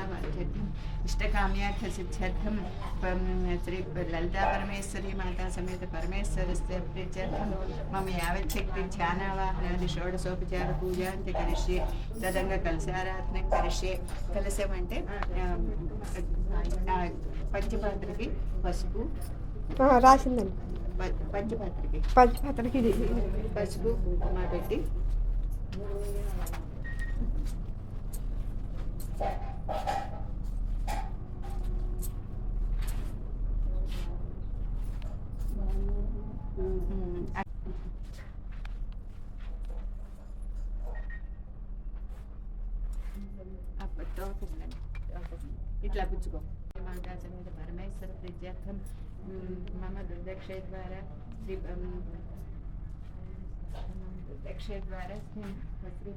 मनोकामनावाञ्छति इष्टकाम्यार्थ सिद्ध्यर्थं श्री ललिता परमेश्वरी माता समेत परमेश्वरस्य प्रीत्यर्थं मम यावच्छक्ति ध्यानावाहनादि షోడశోపచారపూజాం చ కరిష్యే తదంగ కలశారాధనం కరిష్యే కలశం అంటే ఆ, ఆ, పంచపాత్రకి పసుపు ఆ, రాసిందండి ప- పంచపాత్రకి పంచపాత్రకి ఇది పసుపు కుంకుమ పెట్టి ఉమ్, అప్ప- తోకుందండి, తోకుంది. ఇట్లా పుచ్చుకో మాతా సమేత పరమేశ్వర ప్రీత్యర్థం ఉమ్, మమ దుర్దక్షే ద్వారా శ్రీ ఉమ్, దుర్దక్షే ద్వారా శ్రీ శ్రీ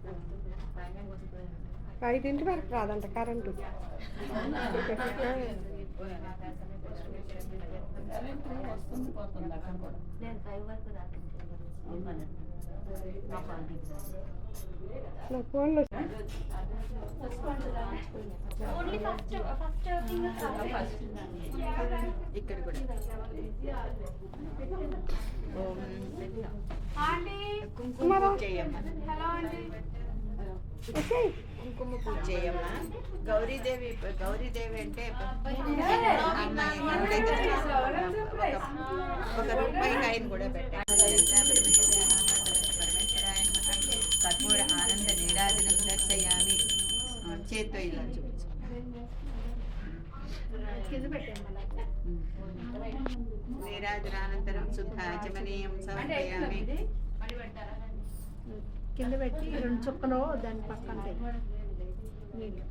ఐదింటి వరకు రాదంట కరెంటు. నా ఫోన్లో ఇక్కడ కూడా. ఓం కుంకుమ పూజ చేయమ్మ. ఓకే కుంకుమ పూజ చేయమ్మ గౌరీదేవి గౌరీదేవి అంటే ఒక- రూపాయి కాయను కూడా పెట్టాను కర్పూర ఆనంద నీరాజనం దర్శయామి చేత్తో ఇలా చూపించు నీరాజనానంతరం శుద్ధ ఆచమనీయం సమర్పయామి కింద పెట్టి రెండు చుక్కలు దాని పక్కన నీళ్ళు.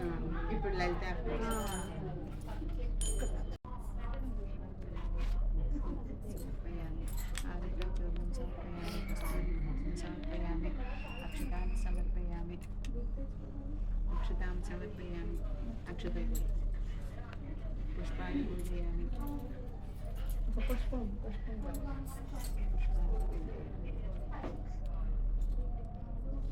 ఆ, ఇప్పుడు లలిత సమర్పయామి ఆదిత్యం చూర్ణం సమర్పయామి పుష్పం సమర్పయామి అక్షతాన్ని సమర్పయామి అక్షతాం సమర్పయామి అక్షత పుష్పాన్ని పూజయామి ఒక పుష్పం పుష్పం. అక్క తాంబూలం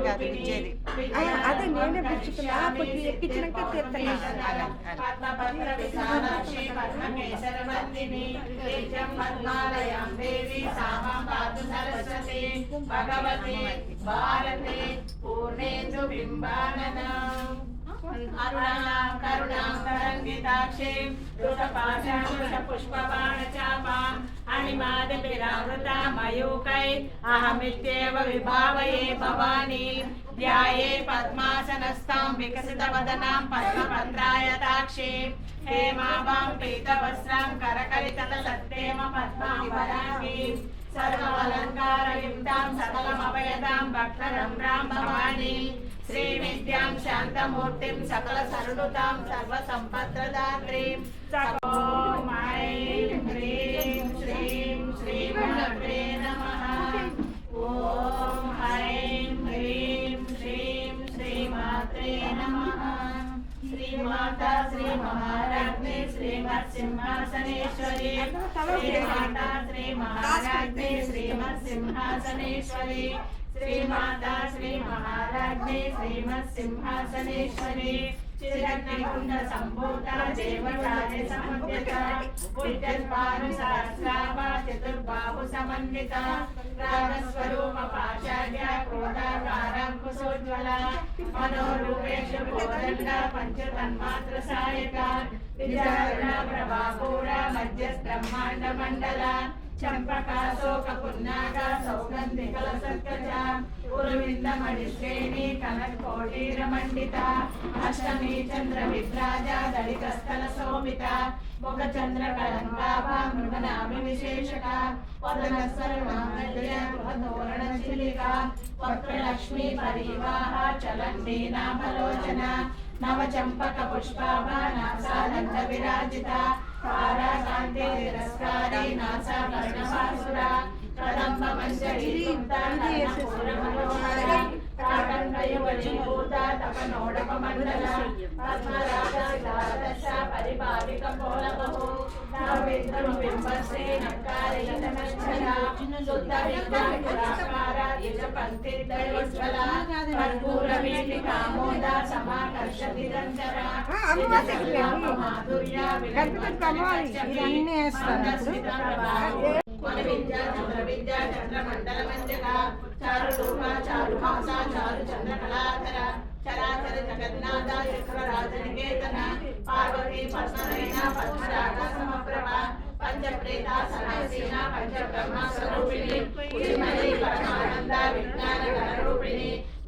కాదు ఇచ్చేది. అదే నేనే పుచ్చుకున్నా ఎక్కించినాక అలా భగవతి భారతి పూర్ణేందు బింబాననం. अरुणां करुणां तरङ्गिताक्षीं कृतपाशाङ्कुशपुष्पबाणचापाम् अणिमादिभिरावृता मयूकै, अहमित्येव विभावये भवानी, ध्याये पद्मासनस्थां विकसितवदनां पद्मपत्रायताक्षीं हेमाभां पीतवस्त्रां करकलितलसत्तेम पद्मां वराङ्गीं सर्वालङ्कारयुक्तां भक्तरं रां भवानी శ్రీ విద్యాం శాంతమూర్తిం సకల సరుణుతాం సర్వ సంపత్రదాత్రీం. ఓం హ్రీం శ్రీం శ్రీమాత్రే నమః. ఓం ఐం హ్రీం శ్రీం శ్రీమాత్రే నమః. శ్రీమాత శ్రీ మహారాజ్ఞి శ్రీమత్ సింహాసనేశ్వరి శ్రీమాత శ్రీ మహారాజ్ఞి శ్రీమత్ సింహాసనేశ్వరి శ్రీమాత శ్రీ మహారాజ్ఞి శ్రీమత్ సింహాసనేశ్వరి చిరగ్నికుండ సంభూత దేవతాయ సముద్యత ఉజ్జల్పాను సహస్రాభ చతుర్బాహు సమన్విత రాగస్వరూప పాశాఢ్య క్రోధాకారం కుశోజ్వల మనోరూపేషు కోదండ పంచతన్మాత్ర సాయక విచారణ ప్రభాపూర మధ్యస్బ్రహ్మాండ మండల చంపకాశోక పున్నాగ సౌగంధికల సత్కజ ఉరువింద మణిశ్రేణి కనకోటీర మండిత అష్టమి చంద్ర విభ్రాజ దళికస్థల శోభిత ముఖ చంద్ర కళంకాభ మృగనాభి విశేషక వదన సర్వాంగల్య గృహతోరణ చిలిక వక్రలక్ష్మీ పరివాహ చలండి నామలోచన నవ చంపక పుష్పాభ నాసాదండ విరాజిత తారాకాంతి తిరస్కారి నాసా కర్ణవాసుర కదంబ మంజరి కాకండయువళి భూత సమాకర్ష నిరంతర మాధుర్య ఇవన్నీ వేస్తారు. చరాచర జగన్నాథ చక్ర రాజనికేతన పార్వతీ పద్మనయన పద్మరాగ సమప్రభ పంచప్రేత సనాసీన పంచబ్రహ్మ స్వరూపిణి పరమానంద విజ్ఞాన గణరూపిణి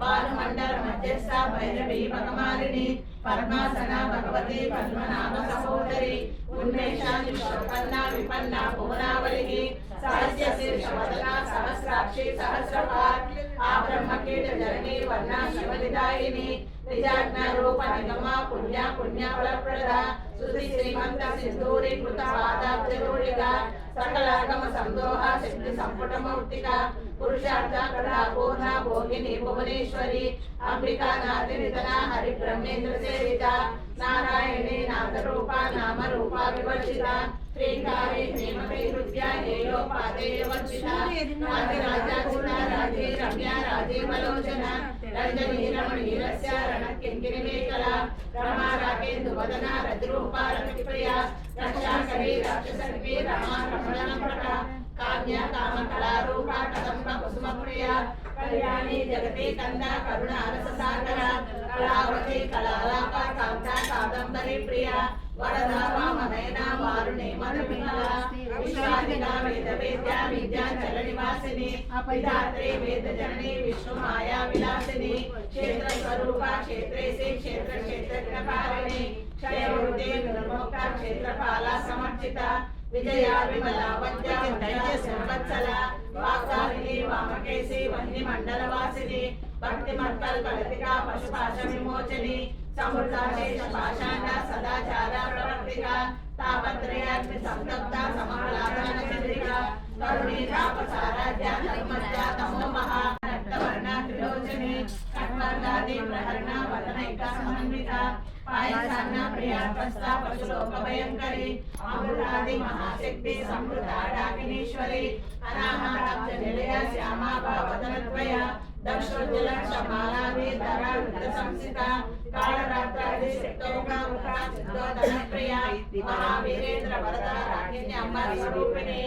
తిరోధానకరీశ్వరి మధ్యస్థ భైరవి భగమాలిని పద్మాసన భగవతి పద్మనాభ సహోదరి ఉన్మేష విశ్వపన్న విపన్న భువనావళిని సహస్య శీర్ష వదన సహస్రాక్షి సహస్రపాత్ ఆ బ్రహ్మకీట జనని వర్ణ శివనిదాయిని నిజాజ్ఞ రూప నిగమ పుణ్య పుణ్య ఫలప్రద శృతి శ్రీమంత సింధూరి కృత పాదాబ్జరూడిక సకలాగమ సందోహ శక్తి సంపుటమూర్తిక పురుషార్థ కళా పూర్ణ భోగిని భువనేశ్వరి అంబికా నాథి నిధన హరి బ్రహ్మేంద్ర సేవిత నారాయణి నాగరూప నామ రూప వివర్జిత శ్రీకారి హేమకై హృద్య హేయోపాదేయ వర్జిత రాజే రమ్య రాజీవలోచన రంజనీ రమణీ రస్య రణ కింకిని వదన రతిరూప రతి రక్షాకరి రాక్షసర్వి రమా రమణ కామ్య కామ కళారూప కదంబ కళ్యాణి జగతి కంద కరుణ కళావతి కళాలాప కాంత కాదంబరి ప్రియ. వరద వామనయన వారుణి మధుమిమల విశ్వాదిక వేద వేద్య విద్యాంచల నివాసిని విధాత్రి వేద జనని విష్ణు మాయా విలాసిని క్షేత్ర స్వరూప క్షేత్రేసి క్షేత్ర క్షేత్రపాల సమర్చిత విజయా విమల వంద్య సంవత్సల వన్య మండల వాసిని భక్తి మత్పల్ కలతిక పశుపాశ విమోచని సమృద్ధ పాషాణ సదాచార ప్రవర్తిక తాపత్రయాగ్ని సంతప్త చంద్రిక రక్తవర్ణ త్రిలోచని ప్రహరణ వదనైక సమన్విత పాయసాన్న అమృతాది మహాశక్తి సమృత డాకినీశ్వరి నిలయ శ్యామా భావదనద్వయ దక్షోజ్జల క్షమాలాది ధర సంస్థిత కాళరాత్రాది ప్రియ మహావీరేంద్ర వరద రాకిన్య అంబ స్వరూపిణి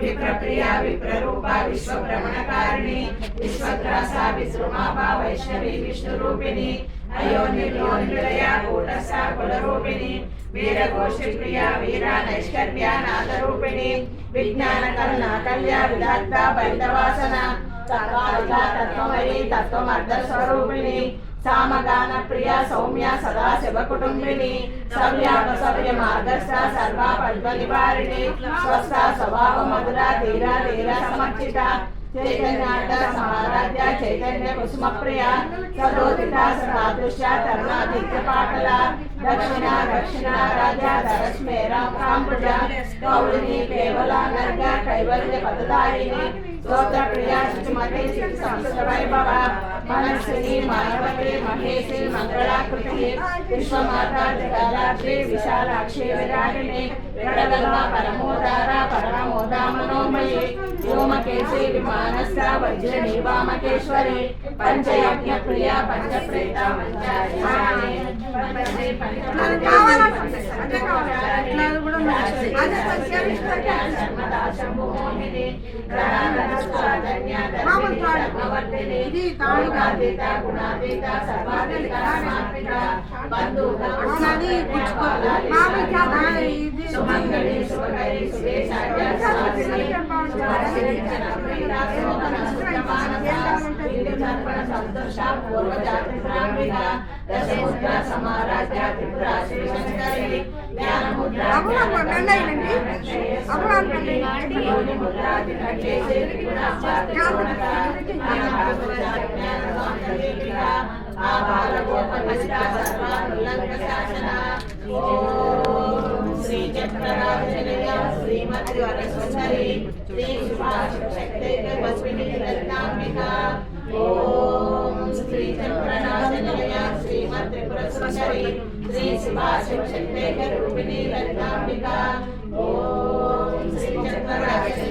విప్రప్రియ విప్రరూప విశ్వభ్రమణకారిణి విశ్వగ్రాస విశ్రుమాభా వైష్ణవి అయో కూటస్థ కులరూపిణి వీరఘోషి ప్రియ వీర నైష్కర్మ్య నాథరూపిణి విజ్ఞాన కరుణ కళ్యాణ విదగ్ధ బైందవాసన. తత్వాలిక తత్వమయి సామగాన ప్రియ సౌమ్య సదా శివ కుటుంబిని సవ్యాప సవ్య మార్గస్థ సర్వా పద్మ నివారిణి స్వస్థ స్వభావ మధుర ధీర ధీర సమర్చిత చైతన్యార్థ సమారాధ్య చైతన్య కుసుమ ప్రియ సదోదిత సదాదృశ్య తరుణాదిత్య పాటల దక్షిణ దక్షిణ రాజా ధరస్మేర రాంబుజ గౌరిని కేవల నర్గ కైవల్య పదదాయిని స్తోత్ర ప్రియ శుచిమతి శిశు సంస్కృత వైభవ మనస్విని మానవతి మహేషి మంగళాకృతి విశ్వమాత జగదాత్రి విశాలాక్షి విరాగిణి విడగల్వ పరమోదార పరమోదా మనోమయి వజ్రణి వామకేశ్వరి పంచయజ్ఞ ప్రియ పంచప్రేత మంచారి ఇది సుమంగళి శుభకరి సువేశాయ ఆ బాలగోపనిష్ట శాసన ఓ శ్రీ చక్రరాజనయ శ్రీమతి వరసుందరి శ్రీ శుభాశక్తి వస్మిని రత్నాంబిక ఓం శ్రీ చక్రరాజనయ శ్రీమతి త్రిపురసుందరి శ్రీ శుభాశక్తి రూపిణి రత్నాంబిక ఓం శ్రీ చక్రరాజనయ శ్రీమతి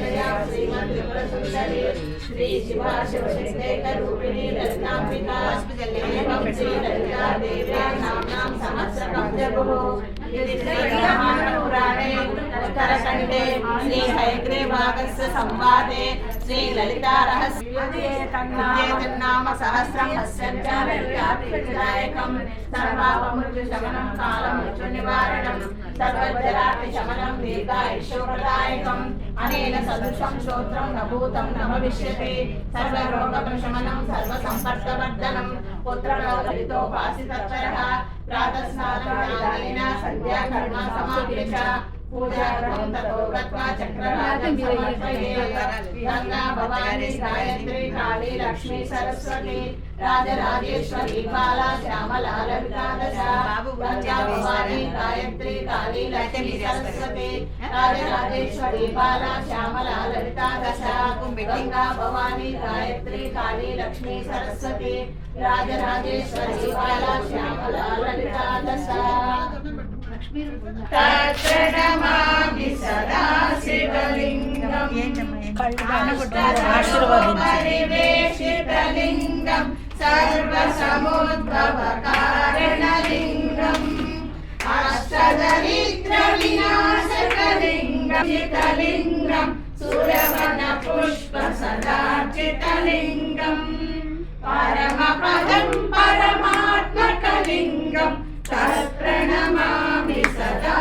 త్రిపురసుందరి శ్రీ శివాశక్తి రూపిణి రత్నాంబిక శ్రీ లలితా దేవ్యా నామ్నాం సహస్రకం జగో పురాణే ఉత్తరఖండే శ్రీ సంవాదే శ్రీ లలితా సహస్రం అస్యంచారవ్యాపిదాయకం సర్వాపమృత్యు శమనం కాలం మృత్యు నివారణం సర్వజరాతి శమనం అనేన సదృశం శ్రోత్రం న భూతం న భవిష్యతి సర్వరోగ ప్రశమనం తత్పరః ప్రాతస్నానం సమాప్య చ లక్ష్మీ సరస్వతి రాజరాజేశ్వరి బాలా శ్యామల గాయత్రి కాళీ లక్ష్మీ సరస్వతి రాజరాజేశ్వరి బాలా శ్యామల లలితాదశ గంగా భవాని గాయత్రి కాళీ లక్ష్మీ సరస్వతి రాజరాజేశ్వరి బాలా శ్యామల तत्र नमामि सदा शिवलिङ्गम् परिवेषितलिङ्गम् सर्वसमुद्भवकारणलिङ्गम् अष्टदरिद्रविनाशकलिङ्गलिङ्गम् सुरवनपुष्पसदाचितलिङ्गम् परमपदम् परमात्मकलिङ्गम् సురవన పుష్ప సదార్చితలింగం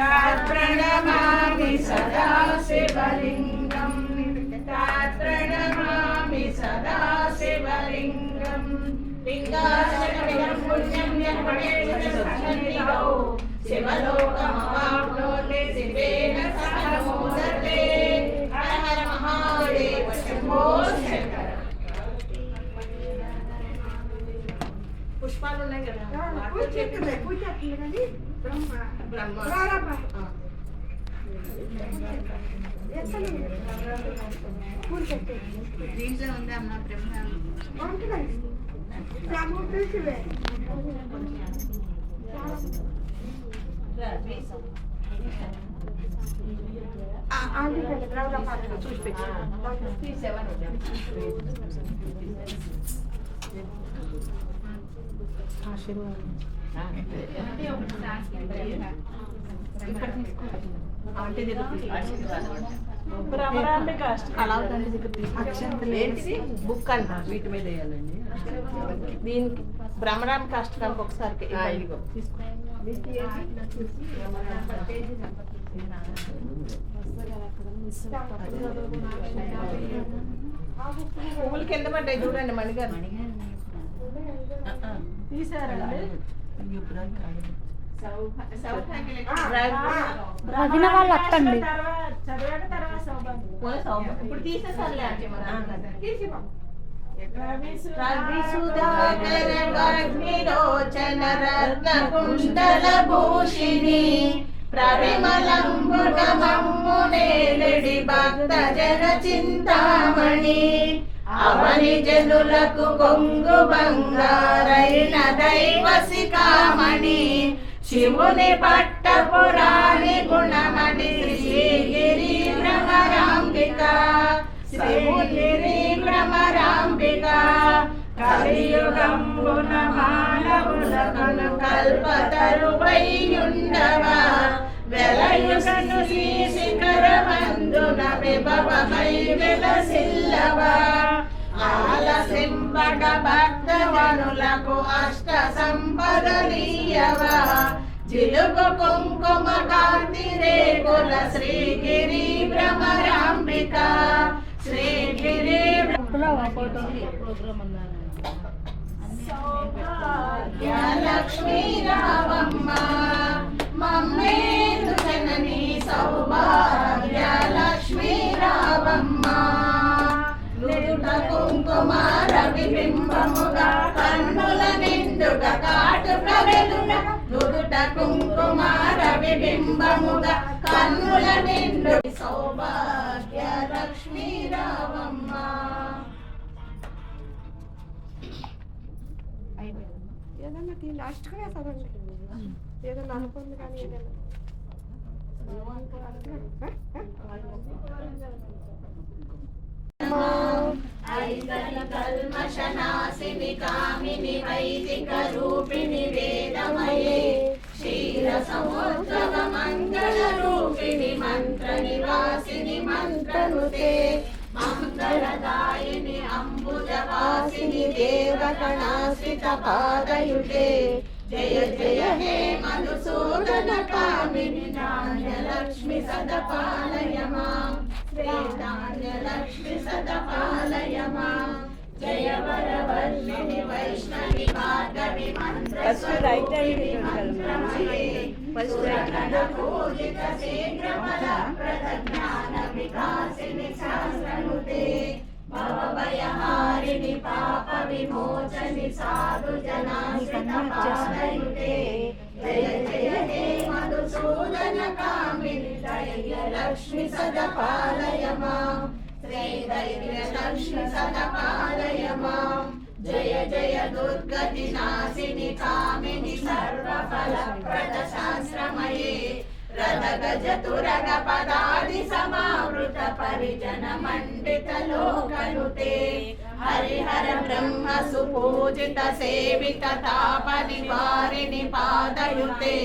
పరమపదం పరమాత్మకలింగం తత్ప్రణమామి సదా శివలింగం తత్ప్రణమామి సదా శివలింగం తత్ప్రణమామి సదా శివలింగం లింగాశకమిదం పుష్పాలు ఉన్నాయి కదా. పూజ పూజ తీరని బ్రహ్మ. బ్రహ్మ. పూజ దీంట్లో ఉంది అమ్మ బ్రహ్మ. బ్రహ్మ చూసి పెట్టు. బుక్ అంట వీటి మీద వేయాలండి దీనికి భ్రమరాంబిక అష్టకాలకు ఒకసారి ఇదిగో తీసుకో పువ్వులు కింద పడ్డాయి చూడండి మణిగారు వదిన వాళ్ళు అత్తండి. ఇప్పుడు తీసేసారులే అంటే ప్రవిమలంబుగమమ్మునేలడి భక్త జన చింతామణి. అవని జనులకు కొంగు బంగారైన దైవసికామణి శివుని పట్టపురాణి గుణమణి శ్రీగిరి భ్రమరాంబిక శివుని భ్రమరాంబిక కలియుగంబున మానవులకును కల్పతరువైయుండవా. వెలయుగను శ్రీ శిఖరమందున విభవమై విలసిల్లవా. ఆలసింపక భక్తవనులకు అష్ట సంపదలీయవా జిలుగు కుంకుమ కాంతి రేకుల శ్రీగిరి భ్రమరాంబిక. లక్ష్మీ రావమ్మ మమ్మేలు జనని సౌభాగ్య కుంకుమార కుంకుమ కన్నుల నిండు సౌభాగ్య లక్ష్మీ రావమ్మ ఏదన్నా లాస్ట్గా చదవండి ఏదన్నా అనుకుంది కానీ ఏదన్నా కల్మషనాశిని కామిని వైదిక రూపిణి వేదమయే. క్షీర సముద్రవ మంగళ రూపిణి మంత్ర నివాసిని మంత్రనుతే మంగళదాయిని అంబుజవాసిని దేవగణాశ్రిత పాదయుతే జయ జయ హే మధుసూదన కామిని ధాన్యలక్ష్మి సద పాలయమా శ్రీ ధాన్యలక్ష్మి సద పాలయమా వరవర్ణిని వైష్ణవి భాగవి మంత్ర పూజిత శీఘ్రఫల ప్రదజ్ఞాన వికాసిని శాస్త్రనుతే భవభయహారిణి పాప విమోచని సాధు జనాశ్రిత పాదయుతే జయ జయ హే మధుసూదన కామిని ధైర్య లక్ష్మి సదపాలయ सदपालय माम् जय जय दुर्गतिनाशिनि कामिनि सर्वफलप्रदशास्त्रमये। रदगजतुरगपदादिसमावृतपरिजनमण्डितलोकनुते हरिहर ब्रह्म सुपूजित सेवित तापनिवारिणि पादयुते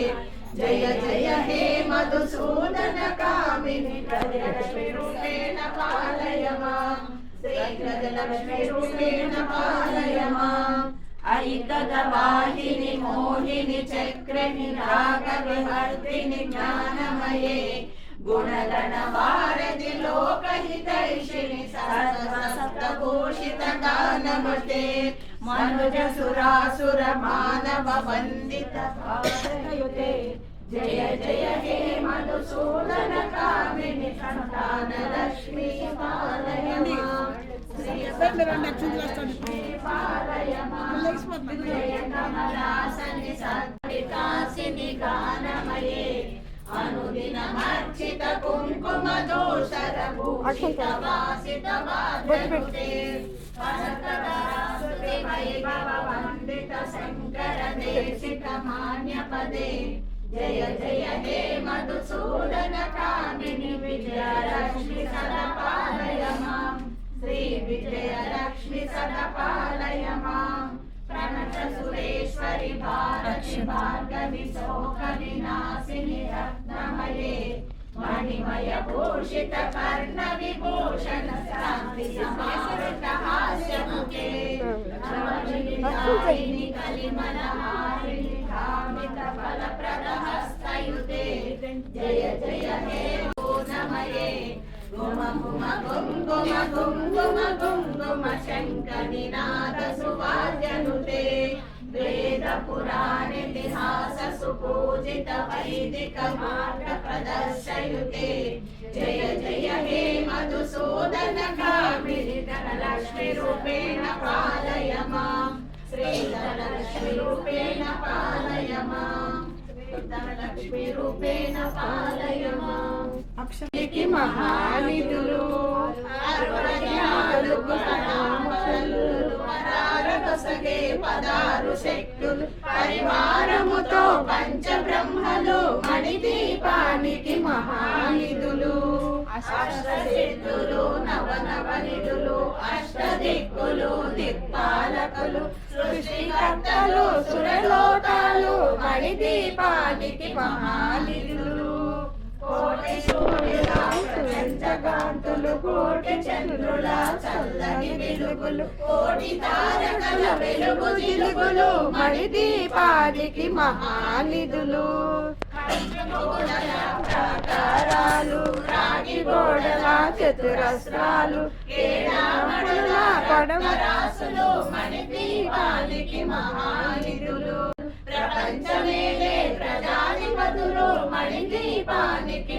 जय जय हे मधुसूदन कामिनि लक्ष्मीरूपेण पालय माम् श्रीकृतलक्ष्मीरूपेण पालय माम् ऐतदवाहिनि मोहिनि चक्रनि रागविवर्तिनि, ज्ञानमये। జయ హే మధుసూదన కామిని ప్రజలక్ష్మి రూపేణ పాలయ మాం శ్రీ గజలక్ష్మి రూపేణ పాలయ మాం ఐకగవాహిని మోహిని చక్రని రాగవిహర్తిని वन्दितशङ्करदेशितमान्यपदे जय जय हे मधुसूदनकामिनि विजयलक्ष्मि सदा पालय माम् श्रीविजयलक्ष्मि सदा पालय माम् प्रणत सुरेश्वरि भारति भार्गवि शोकविनाशिनि रत्नमये मणिमयभूषितकर्णविभूषण समावृतहास्यमुखे कलिमलहारिणि कामितफलप्रदहस्तयुते जय जय हे नमये गुम गुम गुम गुम गुम गुम गुम गुम शङ्कनिनादसुवाद्यनुते वेदपुराणे सुपूजित वैदिक मार्ग प्रदर्शयुते जय जय हे मधुसूदन कामिनि रूपेण पालय माम्। श्रीधनलक्ष्मी रूपेण पालय माम्। धनलक्ष्मी रूपेण पालय माम्। अक्षर की महानिधुरु। अर्वज्ञालु गुणाम्ब హే పదారు శక్తులు పరివారముతో పంచ బ్రహ్మలు మణిదీపానికి మహానిధులు. అష్టసిద్ధులు నవనవనిధులు అష్టదిక్కులు దిక్పాలకులు సృష్టికర్తలు సురలోకాలు మణిదీపానికి మహానిధులు. కోటి సూర్యుల కోటి చంద్రుల చల్లని వెలుగులు కోటి తారకల వెలుగు జిలుగులు మణిదీపానికి మహానిధులు. ప్రాకారాలు రాగి గోడల చతురస్రాలు ఏడామడుల పడవ రాసులు మణిదీపానికి మహానిధులు. పంచమేలే ప్రజాధిపతులు మణిదీపానికి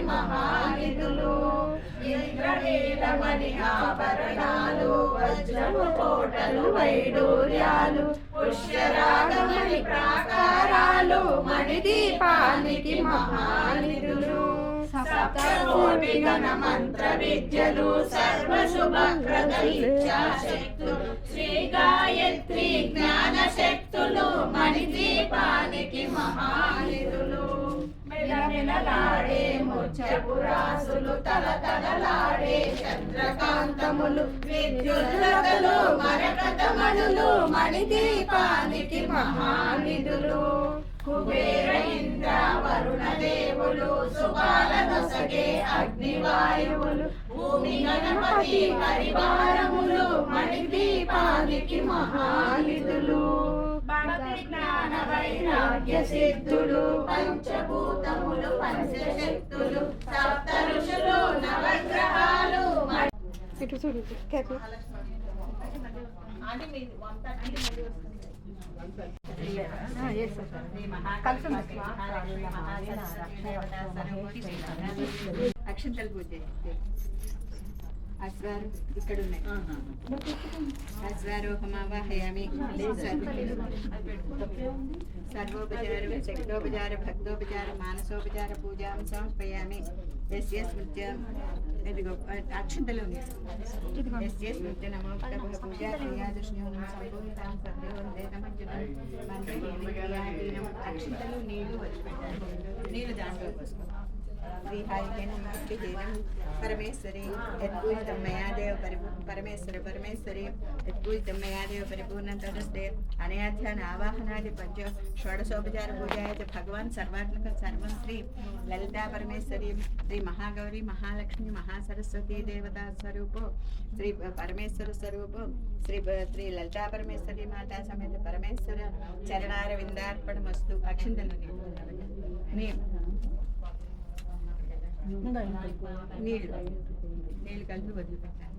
కోటలు వైడూర్యాలు పుష్యరాగమణి ప్రాకారాలు మణిదీపానికి మహానిధులు. సప్తకోటి గణ మంత్ర విద్యలు సర్వశుభ శక్తులు శ్రీ తల తలలాడే చంద్రకాంతములు విద్యుల్లతలు మరకతమణులు మణిదీపానికి మహానిధులు. కుబేర ఇంద్ర వరుణ దేవులు సుబాలనొసగే అగ్నివాయువులు భూమి గణపతి పరివారములు మణిదీపానికి మహానిధులు. జ్ఞాన వైరాగ్య సిద్ధులు పంచభూతములు పంచశక్తులు సప్త ఋషులు నవగ్రహాలు. ఇటు చూడు అక్షంతలు పూజ. అశ్వారు ఇక్కడ ఉన్నాయి అశ్వారోహమావాహయామి సర్వోపచార శక్తోపచార భక్తోపచార మానసోపచార పూజాం సమర్పయామి ఎస్య స్మృత్య ఇదిగో అక్షంతలు ఉన్నాయి ఎస్య స్మృత్య నమో పూజా క్రియాదృష్ణ్యం సంపూర్ణతాం సద్యోదేతమంజనం మంత్రహీనం అక్షంతలు నీళ్లు వచ్చి పెట్టాలి నీళ్లు దాంట్లో పోసుకోవాలి శ్రీహారికేన భక్తిహీనం పరమేశ్వరి యత్పూజితం మయా దేవ పరిపూ పరమేశ్వరి పరమేశ్వరి యత్పూజితం మయా దేవ పరిపూర్ణం తదస్తే అనయాధ్యాన ఆవాహనాది పంచ షోడశోపచార పూజాయ చ భగవాన్ సర్వాత్మక సర్వం శ్రీ లలితా పరమేశ్వరి శ్రీ మహాగౌరి మహాలక్ష్మి మహాసరస్వతి దేవతా స్వరూపో శ్రీ పరమేశ్వర స్వరూపో శ్రీ శ్రీ లలితా పరమేశ్వరి మాతా సమేత పరమేశ్వర చరణార విందార్పణమస్తు అక్షింతలు నీ నీళ్ళు. నీళ్ళు కలిపి వదిలిపెట్టాలి.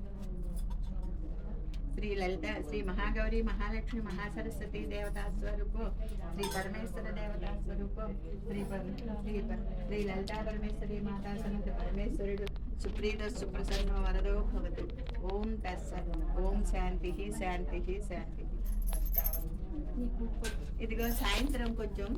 శ్రీ లలిత శ్రీ మహాగౌరి మహాలక్ష్మి మహాసరస్వతి దేవతా స్వరూపం శ్రీ పరమేశ్వర దేవతా స్వరూపం శ్రీ శ్రీ శ్రీ లలితా పరమేశ్వరి మాతా సమేత పరమేశ్వరుడు సుప్రీత సుప్రసన్న వరదో భవతు. ఓం తత్సత్ ఓం శాంతి శాంతి శాంతి. ఇదిగో సాయంత్రం కొంచెం.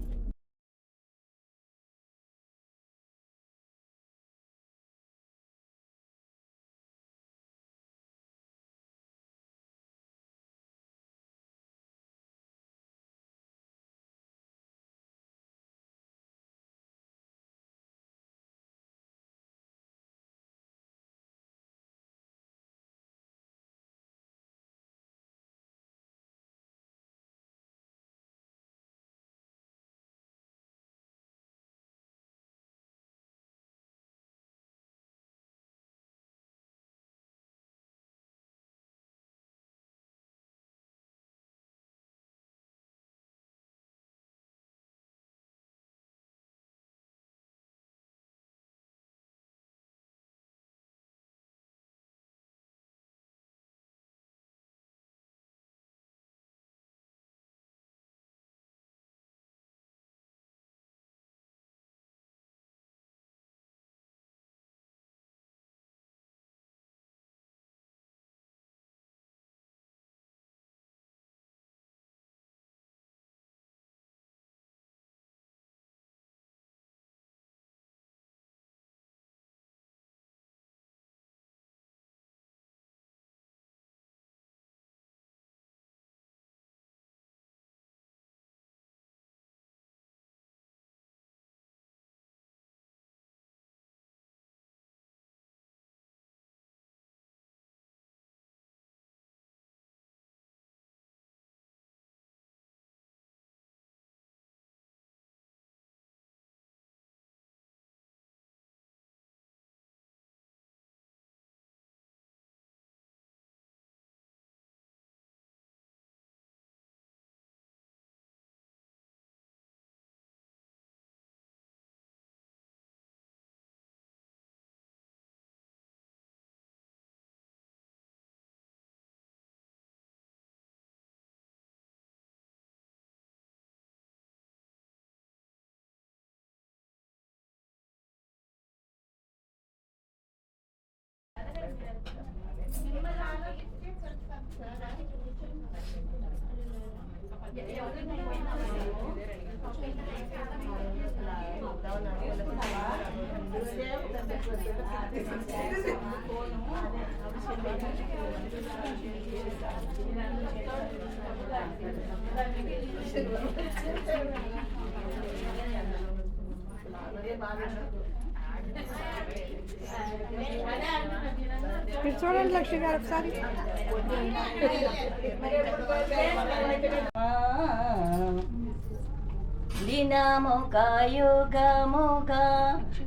బాగా మీరు చూడండి లక్ష్మి గారు ఒకసారి దినముక యుగముక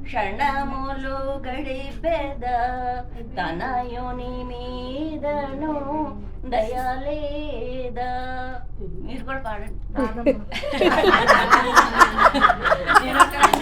క్షణములు గడిపెద తనయుని మీదను దయలేదా మీరు కూడా పాడండి.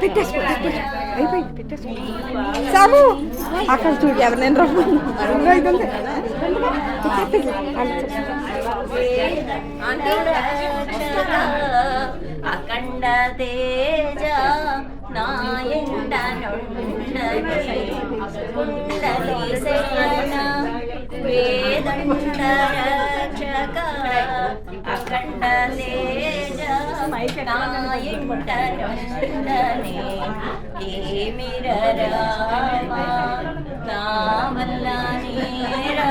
పెట్టేసుకో అయిపోయింది పెట్టేసుకో సాబు అక్కడ చూడు ఎవరు నేను అఖండ తేజ నాయండ కుండలి వేదండ నాయండ నుండలి ఏమిర రామ నా వల్ల నీరా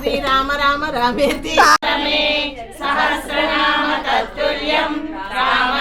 శ్రీరామ రామ రామేతి. సహస్రనామ తత్తుల్యం రామ